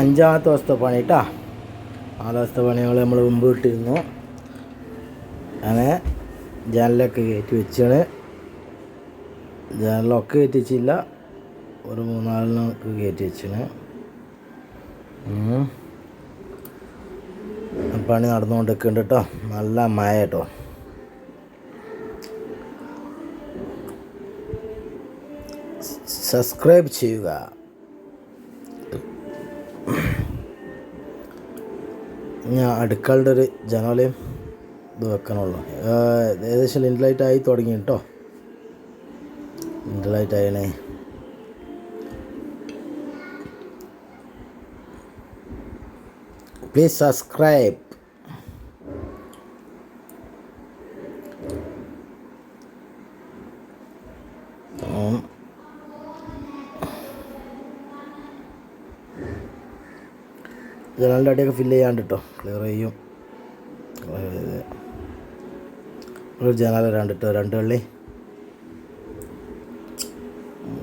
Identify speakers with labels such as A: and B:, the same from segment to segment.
A: അഞ്ചാമത്തെ ദിവസത്തെ പണി കേട്ടോ ആ ദിവസത്തെ പണികൾ നമ്മൾ മുമ്പ് ഇട്ടിരുന്നു. അങ്ങനെ ജനലൊക്കെ കയറ്റി വെച്ചാണ്. ജനലൊക്കെ കയറ്റി വെച്ചില്ല. ഒരു മൂന്നാലിനൊക്കെ കയറ്റി വെച്ചാണ്. പണി നടന്നുകൊണ്ടിരിക്കുന്നുണ്ട് കേട്ടോ നല്ല മഴ കേട്ടോ സബ്സ്ക്രൈബ് ചെയ്യുക. ഞാൻ അടുക്കളുടെ ഒരു ജനാലയം ഇത് വെക്കണുള്ളൂ. ഏകദേശം ലിൻഡ് ആയി തുടങ്ങി കേട്ടോ ലിൻഡ് ലൈറ്റ് ആയണേ പ്ലീസ് സബ്സ്ക്രൈബ് ജനലിന്റെ അടിയൊക്കെ ഫില്ല് ചെയ്യാണ്ട് കേട്ടോ ക്ലിയർ ചെയ്യും. ഒരു ജനൽ രണ്ട് കേട്ടോ രണ്ട് വള്ളി.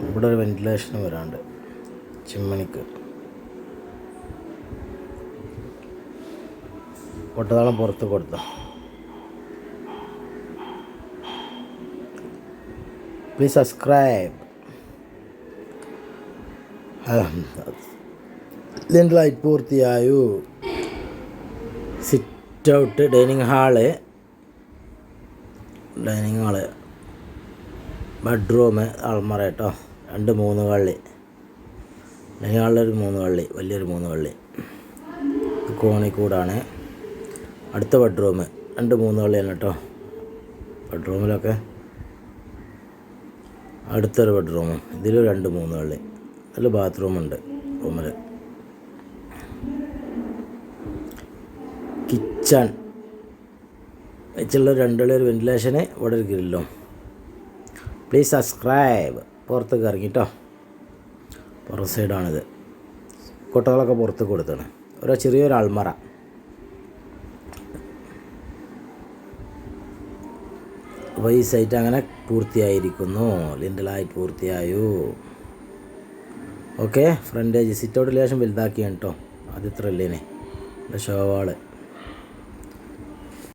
A: ഇവിടെ ഒരു വെന്റിലേഷൻ വരാണ്ട്. ചിമ്മണിക്ക്. പൊട്ടതാളം പുറത്ത് കൊടുത്തു. Please subscribe light പൂർത്തിയായു sit out dining hall dining hall bedroom അൾമറ കേട്ടോ രണ്ട് മൂന്ന് കള്ളി. ഡൈനിങ് ഹാളിലൊരു മൂന്ന് കള്ളി വലിയൊരു മൂന്ന് കള്ളി. കോണി കൂടാണ്. അടുത്ത ബെഡ്റൂം രണ്ട് മൂന്ന് കള്ളിയാണ് കേട്ടോ ബെഡ്റൂമിലൊക്കെ അടുത്തൊരു ബെഡ്റൂമും ഇതിൽ രണ്ട് മൂന്ന് കള്ളി. അതിൽ ബാത്റൂമുണ്ട് റൂമിൽ കിച്ചൺ വെച്ചുള്ള രണ്ടുള്ള ഒരു വെന്റിലേഷന് ഇവിടെ ഒരു ഗ്രില്ലും. പ്ലീസ് സബ്സ്ക്രൈബ് പുറത്തേക്ക് ഇറങ്ങിട്ടോ പുറം സൈഡാണിത്. കൊട്ടകളൊക്കെ പുറത്ത് കൊടുത്താണ്. ഒരു ചെറിയൊരു അൾമറ അപ്പോൾ ഈ സൈറ്റ് അങ്ങനെ പൂർത്തിയായിരിക്കുന്നു. ലിൻഡലായി പൂർത്തിയായു? ഓക്കെ ഫ്രണ്ടേജ് സിറ്റൗട്ട് ലേശം വലുതാക്കിയാണ് കേട്ടോ അത് ഇത്ര ഇല്ലേനെ ഷോവാൾ